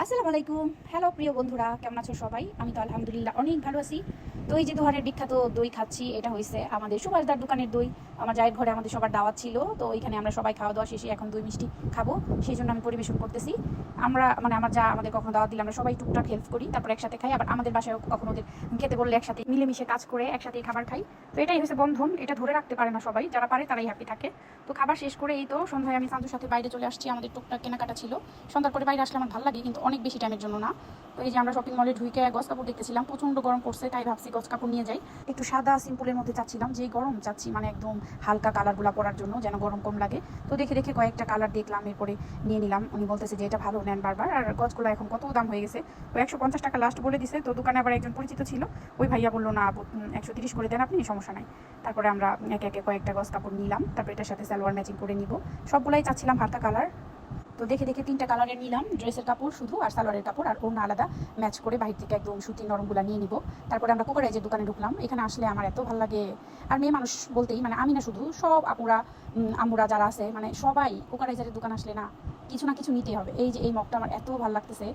আসসালামু আলাইকুম হ্যালো প্রিয় বন্ধুরা, কেমন আছো সবাই? আমি তো আলহামদুলিল্লাহ অনেক ভালো আছি। তো এই যে দোহারের বিখ্যাত দই খাচ্ছি, এটা হয়েছে আমাদের সুভাষদার দোকানের দই। আমার জায়ের ঘরে আমাদের সবার দাওয়াত ছিল, তো ওইখানে আমরা সবাই খাওয়া দাওয়া শেষে এখন দই মিষ্টি খাব। সেই জন্য আমি পরিবেশন করতেছি। আমরা মানে আমার যা আমাদের কখনো দাওয়াত দিলে আমরা সবাই টুকটাক হেল্প করি, তারপর একসাথে খাই। আবার আমাদের বাসায় কখনো ওদের খেতে বললে একসাথে মিলেমিশে কাজ করে একসাথে খাবার খাই। তো এটাই হচ্ছে বন্ধন, এটা ধরে রাখতে পারে না সবাই। যারা পারে তারাই হ্যাপি থাকে। তো খাবার শেষ করে এই তো সন্ধ্যায় আমি সান্তুর সাথে বাইরে চলে আসছি, আমাদের টুকটাক কেনাকাটা ছিল। সন্ধ্যার পরে বাইরে আসলে আমার ভালো লাগে, কিন্তু অনেক বেশি টাইমের জন্য না। তো এই যে আমরা শপিং মলে ঢুকে গছ কাপড় দেখতেছিলাম প্রচণ্ড গরম পড়ছে, তাই ভাবছি গছ কাপড় নিয়ে যাই। একটু সাদা সিম্পলের মধ্যে চাচ্ছিলাম যে গরম চাচ্ছি মানে একদম হালকা কালারগুলো পরার জন্য, যেন গরম কম লাগে। তো দেখে দেখে কয়েকটা কালার দেখলাম, এরপরে নিয়ে নিলাম। উনি বলতেছে যে, এটা ভালো, নেন বারবার। আর গছগুলো এখন কত দাম হয়ে গেছে। তো একশো পঞ্চাশ টাকা লাস্ট বলে দিছে। তো দোকানে আবার একজন পরিচিত ছিল। ওই ভাইয়া বলল, না একশো তিরিশ করে দেন আপনি, সমস্যা নাই। তারপরে আমরা একে একে কয়েকটা গছ কাপড় নিলাম। তারপর এটার সাথে সালোয়ার ম্যাচিং করে নিব। সবগুলাই চাচ্ছিলাম হালকা কালার তো দেখে দেখে তিনটা কালারের নিলাম। ড্রেসের কাপড় শুধু আর সালোয়ারের কাপড় আর অন্য আলাদা ম্যাচ করে বাহির থেকে একদম সুতি নরমগুলা নিয়ে নিব। তারপরে আমরা কোকারাইজের দোকানে ঢুকলাম। এখানে আসলে আমার এত ভালো লাগে। আর মেয়ে মানুষ বলতেই মানে আমি না শুধু সব আপুরা উম, আম্মুরা যারা আছে মানে সবাই কোকারাইজারের দোকান আসলে না কিছু না কিছু নিতেই হবে। এই যে এই মগটা আমার এত ভালো লাগতেছে।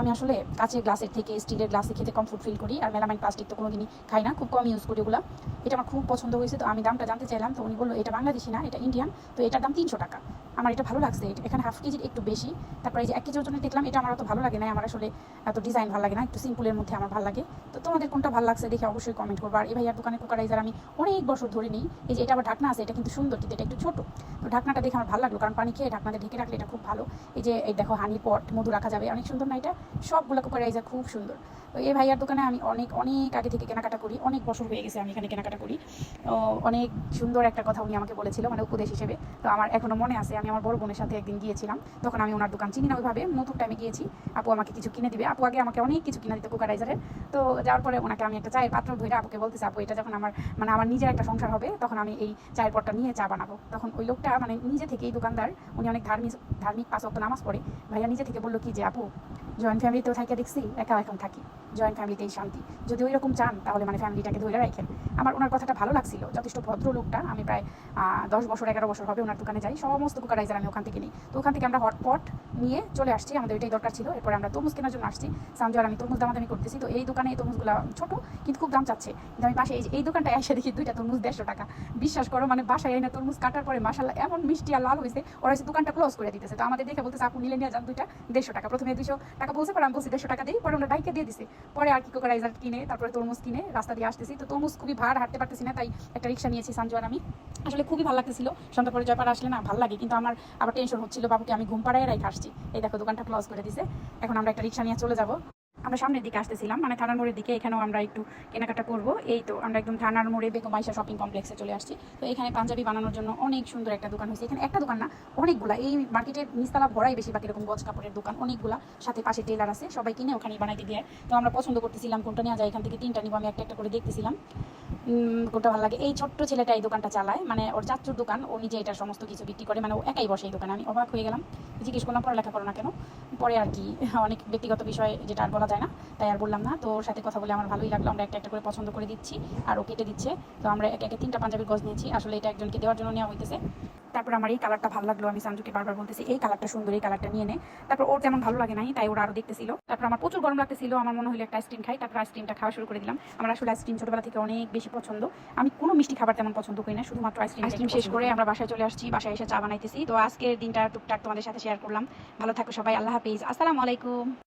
আমি আসলে কাঁচের গ্লাসের থেকে স্টিলের গ্লাসে খেতে কমফোর্ট ফিল করি। আর মেলামাইন প্লাস্টিক তো কোনোদিনই খাই না খুব কম ইউজ করি ওগুলো। এটা আমার খুব পছন্দ হয়েছে। তো আমি দামটা জানতে চাইলাম। তো উনি বলল এটা বাংলাদেশি না এটা ইন্ডিয়ান তো এটার দাম তিনশো টাকা। আমার এটা ভালো লাগছে এখানে হাফ কেজির একটু বেশি। তারপরে এই যে এক কেজি ওজনের দেখলাম, এটা আমার অত ভালো লাগে না আমার আসলে এত ডিজাইন ভালো লাগে না, একটু সিম্পলের মধ্যে আমার ভালো লাগে। তো তোমাদের কোনটা ভালো লাগছে দেখে অবশ্যই কমেন্ট করব। আর এই ভাইয়ার দোকানে কুকারাইজার আমি অনেক বছর ধরে নিই, এই যে এটা আবার ঢাকনা আছে, এটা কিন্তু সুন্দর, কিন্তু এটা একটু ছোট। তো ঢাকনাটা দেখে আমার ভালো লাগল, কারণ পানি খেয়ে ঢাকনাতে ঢেকে রাখলে এটা খুব ভালো। এই যে, এই দেখো হানি পট মধু রাখা যাবে, অনেক সুন্দর না এটা? সবগুলো কুকারাইজার খুব সুন্দর। তো এই ভাইয়ার দোকানে আমি অনেক অনেক আগে থেকে কেনাকাটা করি, অনেক বছর হয়ে গেছে আমি এখানে কেনাকাটা করি। অনেক সুন্দর একটা কথা উনি আমাকে বলেছিল মানে উপদেশ হিসেবে। তো আমার এখনও মনে আছে আমি আমার বড় বোনের সাথে একদিন গিয়েছিলাম। তখন আমি ওনার দোকান চিনি না ওইভাবে। নতুন টাইমে গিয়েছি। আপু আমাকে কিছু কিনে দিবে। আপু আগে আমাকে অনেক কিছু কিনে দিতে কুকারাইজারের। তো যাওয়ার পরে ওনাকে আমি একটা চায়ের পাত্র ধরে আপুকে বলতেছি, আপু, এটা যখন আমার মানে আমার নিজের একটা সংসার হবে, তখন আমি এই চায়ের পটটা নিয়ে চা বানাবো। তখন ওই লোকটা মানে নিজে থেকেই দোকানদার, উনি অনেক ধার্মিক ধার্মিক পাঁচ নামাজ পড়ে। ভাইয়া নিজে থেকে বলল কি যে, আপু জয়েন্ট ফ্যামিলিতেও থাকে দেখছি একা এখন থাকি। জয়েন্ট ফ্যামিলিতেই শান্তি। যদি ওই রকম চান, তাহলে মানে ফ্যামিলিটাকে ধরে রাখেন। আমার ওনার কথাটা ভালো লাগছিল। যথেষ্ট ভদ্র লোকটা। আমি প্রায় দশ বছর, এগারো বছর হবে ওনার দোকানে যাই। সমস্ত কুকারাইজার আমি ওখান থেকে নিই। তো ওখান থেকে আমরা হটপট নিয়ে চলে আসছি। আমাদের এটাই দরকার ছিল। এরপরে আমরা তরমুজ কেনার জন্য আসছি। সামজো আর আমি তরমুজ দামাদামি করতেছি। তো এই দোকানে এই তরমুজগুলো ছোট, কিন্তু খুব দাম চাচ্ছে। কিন্তু আমি পাশে এই দোকানটা এসে দেখি দুইটা তরমুজ দেড়শো টাকা। বিশ্বাস করো মানে বাসায় এনে তরমুজ কাটার পরে মাসাল্লাহ এমন মিষ্টি আর লাল হয়েছে ওরা এসে দোকানটা ক্লোজ করে দিতেছে। তো আমাদের দেখে বলতেছে, আপু, নিলে নিয়ে যান দুইটা। দেড়শো টাকা। প্রথমে দুইশো টাকা বলছে, পরে আমি বলছি, দেড়শো টাকা দিই। পরে আমরা ডাইকে দিয়ে দিছে। পরে আর কি কোকারাইজার কিনে, তারপরে তরমুজ কিনে, রাস্তা দিয়ে আসতেছি। তো তরমুজ খুবই ভার, হাঁটতে পারতেছি না, তাই একটা রিক্সা নিয়েছি সানজোয়ার আমি। আসলে খুবই ভালো লাগতেছিল। সন্ধ্যা পরে জয়পাড়া আসলে না, ভালো লাগে। কিন্তু আমার আবার টেনশন হচ্ছিল, বাবুকে আমি ঘুম পাড়ায় রাইখে আসছি। এই দেখো, দোকানটা ক্লোজ করে দিছে। এখন আমরা একটা রিক্সা নিয়ে চলে যাব। আমরা সামনের দিকে আসতেছিলাম মানে থানার মোড়ের দিকে, এখানেও আমরা একটু কেনাকাটা করব। এই তো, আমরা একদম থানার মোড়ে বেগম আইসা শপিং কমপ্লেক্সে চলে আসছি। তো এখানে পাঞ্জাবি বানানোর জন্য অনেক সুন্দর একটা দোকান হয়েছে। এখানে একটা দোকান না, অনেকগুলা। এই মার্কেটের নিচতলা ভরাই বেশিরভাগ এরকম গজ কাপড়ের দোকান, অনেকগুলা। সাথে পাশে টেলার আছে সবাই কিনে ওখানেই বানাইতে দেয়। তো আমরা পছন্দ করতেছিলাম, কোনটা নেওয়া যায়, এখান থেকে তিনটা নিব। আমি একটা একটা করে দেখতেছিলাম। কোনটা ভালো লাগে? এই ছোট্ট ছেলেটা এই দোকানটা চালায়। মানে ওর চাচুর দোকান, ও নিজে এটা সমস্ত কিছু বিক্রি করে মানে ও একাই বসে এই দোকানে। আমি অবাক হয়ে গেলাম। জিজ্ঞেস করলাম, পড়ালেখা করো না কেন? পরে আর কি, অনেক ব্যক্তিগত বিষয় যেটা আর বলা যায় না। তাই আর বললাম না। তো ওর সাথে কথা বলে আমার ভালোই লাগল। আমরা একটা একটা করে পছন্দ করে দিচ্ছি আর ও কেটে দিচ্ছে। তো আমরা একে একে তিনটা পাঞ্জাবির গজ নিয়েছি। আসলে এটা একজনকে দেওয়ার জন্য নেওয়া হইতেছে। তারপর আমার এই কালারটা ভালো লাগল। আমি সানজুকে বারবার বলতেছি এই কালারটা সুন্দর এই কালারটা নিয়ে নে। তারপর ওর তেমন ভালো লাগে নাই তাই ওরা আরও দেখতেছিল। তারপর আমার প্রচুর গরম লাগতেছিল। আমার মনে হলো একটা আইসক্রিম খাই। তারপর আইসক্রিমটা খাওয়া শুরু করে দিলাম। আমার আসলে আইসক্রিম ছোটবেলা থেকে অনেক বেশি পছন্দ। আমি কোনো মিষ্টি খাবার তেমন পছন্দ করি না। শুধুমাত্র আইসক্রিম আইসক্রিম শেষ করে আমরা বাসায় চলে আসছি। বাসায় এসে চা বানাইতেছি। তো আজকের দিনটা টুকটাক তোমাদের সাথে শেয়ার করলাম। ভালো থাকো সবাই। আল্লাহ হাফিজ। আসসালামু আলাইকুম।